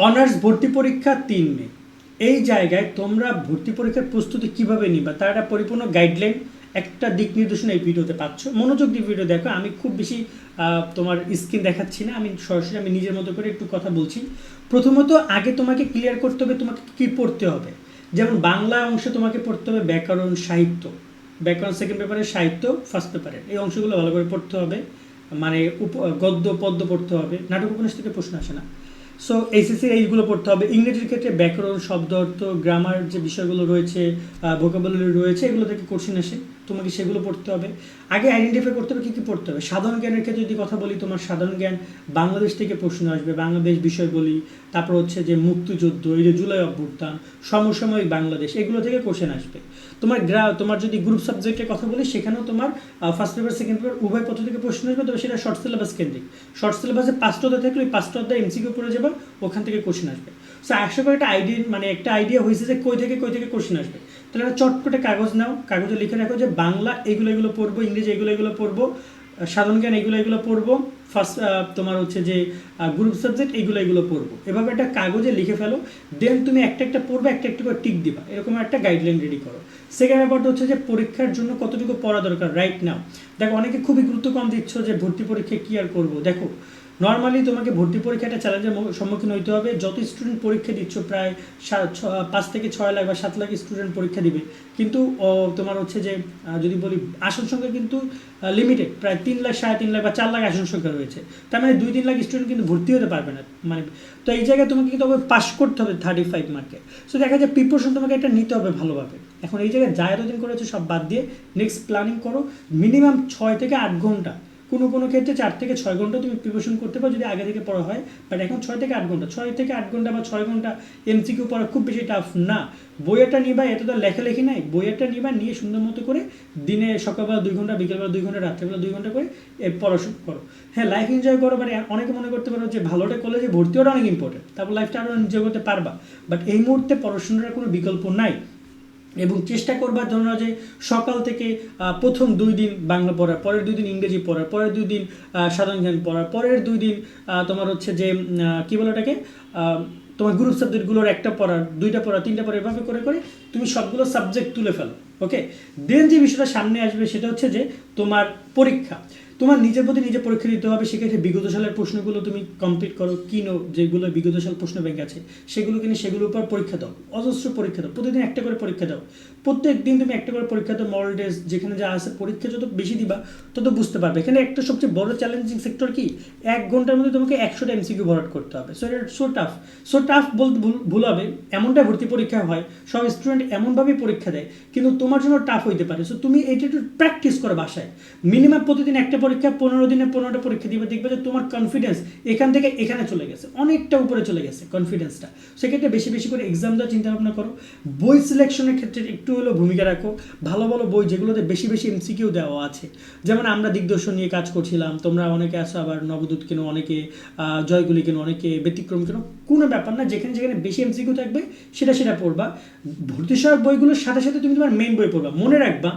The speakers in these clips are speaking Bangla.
অনার্স ভর্তি পরীক্ষা তিন মে। এই জায়গায় তোমরা ভর্তি পরীক্ষার প্রস্তুতি কীভাবে নিবা? তার একটা পরিপূর্ণ গাইডলাইন একটা দিক নির্দেশনা এই ভিডিওতে পাচ্ছ। মনোযোগ দিয়ে ভিডিও দেখো। আমি খুব বেশি তোমার স্ক্রিন দেখাচ্ছি না। আমি সরাসরি আমি নিজের মতো করে একটু কথা বলছি। প্রথমত, আগে তোমাকে ক্লিয়ার করতে হবে তোমাকে কি পড়তে হবে। যেমন বাংলা অংশে তোমাকে পড়তে হবে ব্যাকরণ সাহিত্য। ব্যাকরণ সেকেন্ড পেপারের সাহিত্য ফার্স্ট পেপারের এই অংশগুলো ভালো করে পড়তে হবে। মানে উপ- গদ্য, পদ্য পড়তে হবে। নাটক উপন্যাস থেকে প্রশ্ন আসে না। সো এইচএসসি এইগুলো পড়তে হবে। ইংরেজির ক্ষেত্রে ব্যাকরণ, শব্দ অর্থ গ্রামার যে বিষয়গুলো রয়েছে ভোকাবুলারি রয়েছে, এগুলো থেকে কোশ্চেন আসে। তোমাকে সেগুলো পড়তে হবে। আগে আইডেন্টিফাই করতে হবে কী কী পড়তে হবে। সাধারণ জ্ঞানের ক্ষেত্রে যদি কথা বলি, তোমার সাধারণ জ্ঞান বাংলাদেশ থেকে প্রশ্ন আসবে। বাংলাদেশ বিষয় বলি, তারপর হচ্ছে যে মুক্তিযুদ্ধ, এই যে জুলাই অভ্যুত্থান, সমসাময়িক বাংলাদেশ, এগুলো থেকে কোশ্চেন আসবে। তোমার গ্রা তোমার যদি গ্রুপ সাবজেক্টের কথা বলি, সেখানেও তোমার ফার্স্ট পেপার সেকেন্ড পেপার উভয় পত্র থেকে প্রশ্ন আসবে, তবে সেটা শর্ট সিলেবাস কেন্দ্রিক। শর্ট সিলেবাসে পাঁচটা অধ্যায় থাকলে ওই পাঁচটা অধ্যায় এমসিকিউ পড়ে যাবে, ওখান থেকে কোশ্চেন আসবে। সো আশা করি একটা আইডিয়া মানে একটা আইডিয়া হয়েছে যে কই থেকে কই থেকে কোশ্চেন আসবে। তাহলে একটা চট করে কাগজ নাও, কাগজে লিখে রাখো যে বাংলা এগুলো এগুলো পড়ব, ইংরেজি এগুলো এগুলো পড়ব সাধারণ জ্ঞান এগুলো এগুলো পড়ব ফার্স্ট তোমার হচ্ছে যে গ্রুপ সাবজেক্ট এগুলো এগুলো পড়ব। এভাবে একটা কাগজে লিখে ফেলো দেন তুমি একটা একটা পড়বে, একটা একটা করে টিক দিবা। এরকম একটা গাইডলাইন রেডি করো। সেকেন্ড ব্যাপারটা হচ্ছে যে পরীক্ষার জন্য কতটুকু পড়া দরকার রাইট নাও দেখো, অনেকে খুবই গুরুত্ব কম দিচ্ছ যে ভর্তি পরীক্ষায় কী আর করব। দেখো নর্মালি তোমাকে ভর্তি পরীক্ষা একটা চ্যালেঞ্জের সম্মুখীন হইতে হবে। যত স্টুডেন্ট পরীক্ষা দিচ্ছ, প্রায় পাঁচ থেকে ছয় লাখ বা সাত লাখ স্টুডেন্ট পরীক্ষা দিবে। কিন্তু তোমার হচ্ছে যে যদি বলি, আসন সংখ্যা কিন্তু লিমিটেড প্রায় তিন লাখ, সাড়ে তিন লাখ বা চার লাখ আসন সংখ্যা রয়েছে। তার মানে দুই, তিন লাখ স্টুডেন্ট কিন্তু ভর্তি হতে পারবে না। মানে তো এই জায়গায় তোমাকে কিন্তু পাস করতে হবে থার্টি ফাইভ মার্কে সো দেখা যায় প্রিপারেশন তোমাকে একটা নিতে হবে ভালোভাবে। এখন এই জায়গায় যা এতদিন করেছ, সব বাদ দিয়ে নেক্সট প্ল্যানিং করো। মিনিমাম ছয় থেকে আট ঘণ্টা। কোনো কোনো ক্ষেত্রে চার থেকে ছয় ঘণ্টা তুমি প্রিপারেশন করতে পারো যদি আগে থেকে পড়া হয়। বাট এখন ছয় থেকে আট ঘণ্টা, ছয় থেকে আট ঘণ্টা বা ছয় ঘণ্টা এমসিকিউ পড়া খুব বেশি টাফ না। বইয়েরটা নিবা, এত তো লেখালেখি নাই। বইয়েরটা নিবা, নিয়ে সুন্দর মতো করে দিনে সকালবেলা দুই ঘণ্টা, বিকেলবেলা দুই ঘণ্টা, রাত্রেবেলা দুই ঘণ্টা করে পড়াশোনা করো। হ্যাঁ লাইফ এনজয় করো বাট অনেকে মনে করতে পারো যে ভালোটা কলেজে ভর্তি হওয়াটা অনেক ইম্পর্টেন্ট তারপর লাইফটা আরও এনজয় করতে পারবা। বাট এই মুহূর্তে পড়াশোনার কোনো বিকল্প নাই। এবং চেষ্টা করবার জন্য যে সকাল থেকে প্রথম দুই দিন বাংলা পড়ার, পরের দুই দিন ইংরেজি পড়ার, পরের দুই দিন সাধারণ জ্ঞান পড়ার, পরের দুই দিন তোমার হচ্ছে যে কী বলে ওটাকে তোমার গ্রুপ সাবজেক্টগুলোর একটা পড়ার, দুইটা পড়া তিনটা পড়া এভাবে করে করে তুমি সবগুলো সাবজেক্ট তুলে ফেলো ওকে দেন যে বিষয়টা সামনে আসবে সেটা হচ্ছে যে তোমার পরীক্ষা। তোমার নিজের প্রতি নিজে পরীক্ষা দিতে হবে, সেক্ষেত্রে বিগত সালের প্রশ্নগুলো তুমি কমপ্লিট করো কিনো যেগুলো বিগত সাল প্রশ্ন ব্যাংক আছে সেগুলো কিনে সেগুলোর উপর পরীক্ষা দাও, অজস্র পরীক্ষা দাও, প্রতিদিন একটা করে পরীক্ষা দাও। প্রত্যেক দিন তুমি একটা করে পরীক্ষা দাও মডেল টেস্ট যেখানে যা আছে, পরীক্ষা যত বেশি দিবা, তত বুঝতে পারবে। এখানে একটা সবচেয়ে বড় চ্যালেঞ্জিং সেক্টর কি? এক ঘণ্টার মধ্যে তোমাকে একশোটা এমসিকিউ ভরাট করতে হবে। সো এটা সো টাফ সো টাফ বলতে ভুল হবে এমনটা ভর্তি পরীক্ষা হয়, সব স্টুডেন্ট এমনভাবেই পরীক্ষা দেয়, কিন্তু তোমার জন্য টাফ হইতে পারে। সো তুমি এটা একটু প্র্যাকটিস করো বাসায়। মিনিমাম প্রতিদিন একটা পরীক্ষা পনেরো দিনে পনেরোটা পরীক্ষা দিবে, দেখবে যে তোমার কনফিডেন্স এখান থেকে এখানে চলে গেছে, অনেকটা উপরে চলে গেছে কনফিডেন্সটা সেক্ষেত্রে বেশি বেশি করে এক্সাম দেওয়ার চিন্তা ভাবনা করো। বই সিলেকশনের ক্ষেত্রে একটু হলেও ভূমিকা রাখো। ভালো ভালো বই যেগুলোতে বেশি বেশি এমসিকিউ দেওয়া আছে। যেমন আমরা দিগদর্শন নিয়ে কাজ করছিলাম, তোমরা অনেকে আসো আবার নবদূত কেন, অনেকে জয়গুলি কেন, অনেকে ব্যতিক্রম কেন, কোনো ব্যাপার না, যেখানে যেখানে বেশি এমসিকিউ থাকবে, সেটা সেটা পড়বা। ভর্তি সহায়ক বইগুলোর সাথে সাথে তুমি তোমার মেইন বই পড়বা। মনে রাখবা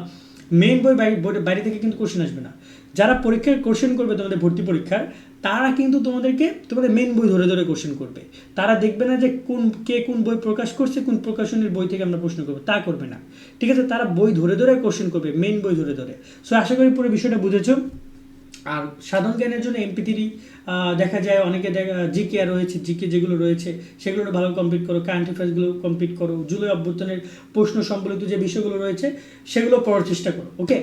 মেইন বই বাইরে থেকে কিন্তু কোশ্চেন আসবে না। যারা পরীক্ষার কোশ্চেন করবে তোমাদের ভর্তি পরীক্ষার, তারা কিন্তু তোমাদেরকে তোমাদের মেন বই ধরে ধরে কোশ্চেন করবে। তারা দেখবে না যে কোন কে কোন বই প্রকাশ করছে, কোন প্রকাশনের বই থেকে আমরা প্রশ্ন করব। তা করবে না। ঠিক আছে, তারা বই ধরে ধরে কোশ্চেন করবে মেন বই ধরে ধরে। সো আশা করি পুরো বিষয়টা বুঝেছ। আর সাধারণ জ্ঞানের জন্য এমপি থ্রি দেখা যায় অনেকে জিকে রয়েছে জিকে যেগুলো রয়েছে, সেগুলো ভালো কমপ্লিট করো কারেন্ট অ্যাফেয়ার্সগুলো কমপ্লিট করো, জুলাই অভ্যর্থনের প্রশ্ন সম্বলিত যে বিষয়গুলো রয়েছে, সেগুলো পড়ার চেষ্টা করো ওকে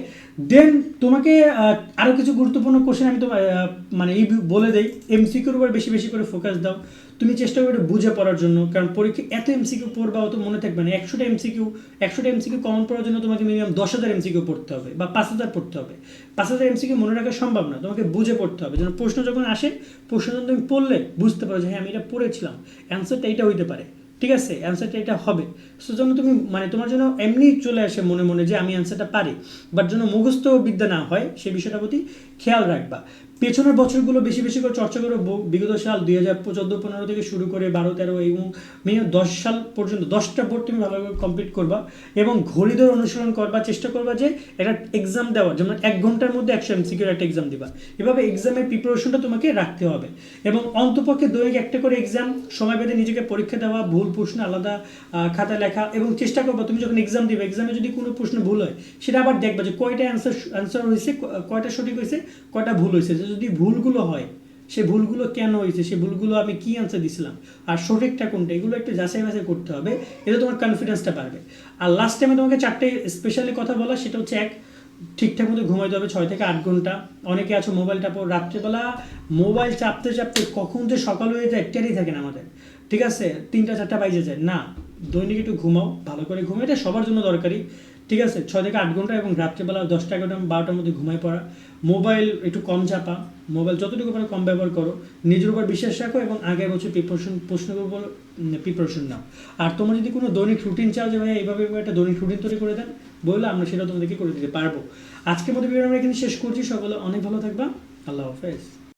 দেন তোমাকে আরও কিছু গুরুত্বপূর্ণ কোশ্চেন আমি তোমার মানে এই বলে দেই এমসিকিউর উপর বেশি বেশি করে ফোকাস দাও। তুমি চেষ্টা করবে এটা বুঝে পড়ার জন্য, কারণ পরীক্ষা এত এমসিকিউ পড়বা, অত মনে থাকবে না। একশোটা এমসিকিউ একশোটা এমসিকিউ কমন পড়ার জন্য তোমাকে মিনিমাম দশ হাজার এমসিকিউ পড়তে হবে বা পাঁচ হাজার পড়তে হবে। পাঁচ হাজার এমসিকিউ মনে রাখা সম্ভব না, তোমাকে বুঝে পড়তে হবে। যেন প্রশ্ন যখন আসে, প্রশ্ন যখন তুমি পড়লে, বুঝতে পারো যে হ্যাঁ আমি এটা পড়েছিলাম। অ্যান্সারটা এইটা হইতে পারে। ঠিক আছে? অ্যান্সারটা এটা হবে। সো জন্য তুমি মানে তোমার জন্য এমনি চলে আসে মনে মনে যে, আমি অ্যান্সারটা পারি। বাট যেন মুখস্থ বিদ্যা না হয় সেই বিষয়টার প্রতি খেয়াল রাখবা। পেছনের বছরগুলো বেশি বেশি করে চর্চা করে বিগত সাল দুই হাজার চোদ্দ পনেরো থেকে শুরু করে বারো, তেরো এবং মিনিমাম দশ সাল পর্যন্ত দশটা বোর্ড তুমি ভালোভাবে কমপ্লিট করবা এবং ঘড়ি ধরে অনুসরণ করবা, চেষ্টা করবা যে একটা এক্সাম দেওয়ার, যেমন এক ঘণ্টার মধ্যে একশো এমসিকিউর একটা এক্সাম দিবা। এভাবে এক্সামের প্রিপারেশনটা তোমাকে রাখতে হবে এবং অন্তপক্ষে দৈনিক একটা করে এক্সাম সময় বেঁধে নিজেকে পরীক্ষা দেওয়া, ভুল প্রশ্ন, আলাদা খাতা লেখা এবং চেষ্টা করবা তুমি যখন এক্সাম দিবে এক্সামে যদি কোনো প্রশ্ন ভুল হয়, সেটা আবার দেখবা যে কয়টা অ্যান্সার অ্যান্সার হয়েছে কয়টা সঠিক হয়েছে কয়টা ভুল হয়েছে যদি ভুলগুলো হয়, সে ভুলগুলো কেন হয়েছে, সে ভুলগুলো আমি কি অ্যান্সার দিছিলাম, আর সঠিকটা কোনটা, এগুলো একটু যাচাই বাছাই করতে হবে, এতে তোমার কনফিডেন্সটা বাড়বে। আর লাস্ট টাইমে তোমাকে চারটে স্পেশালি কথা বলা, সেটা হচ্ছে এক, ঠিকঠাক মতো ঘুমাইতে হবে ছয় থেকে আট ঘণ্টা। অনেকে আছো মোবাইল টাপো রাত্রেবেলা মোবাইল চাপতে চাপতে কখন যে সকাল হয়ে যায় টেরই থাকে না আমাদের। ঠিক আছে? তিনটা, চারটা বাইজে যায়। না দৈনিক একটু ঘুমাও, ভালো করে ঘুমাও, এটা সবার জন্য দরকারি। ঠিক আছে, ছয় থেকে আট ঘণ্টা এবং রাত্রেবেলা দশটা, এগারোটা, বারোটার মধ্যে ঘুমাই পড়া। মোবাইল একটু কম চাপা, মোবাইল যতটুকু পারে কম ব্যবহার করো। নিজের উপর বিশ্বাস রাখো এবং আগের বছর প্রিপারেশন প্রশ্নের উপর প্রিপারেশন নাও। আর তোমার যদি কোনো দৈনিক রুটিন চাও যে ভাই এইভাবে একটা দৈনিক রুটিন তৈরি করে দেন, বললে, আমরা সেটা তোমাদেরকে করে দিতে পারব। আজকের মতো আমরা এখানে শেষ করছি। সকলে অনেক ভালো থাকবা। আল্লাহ হাফেজ।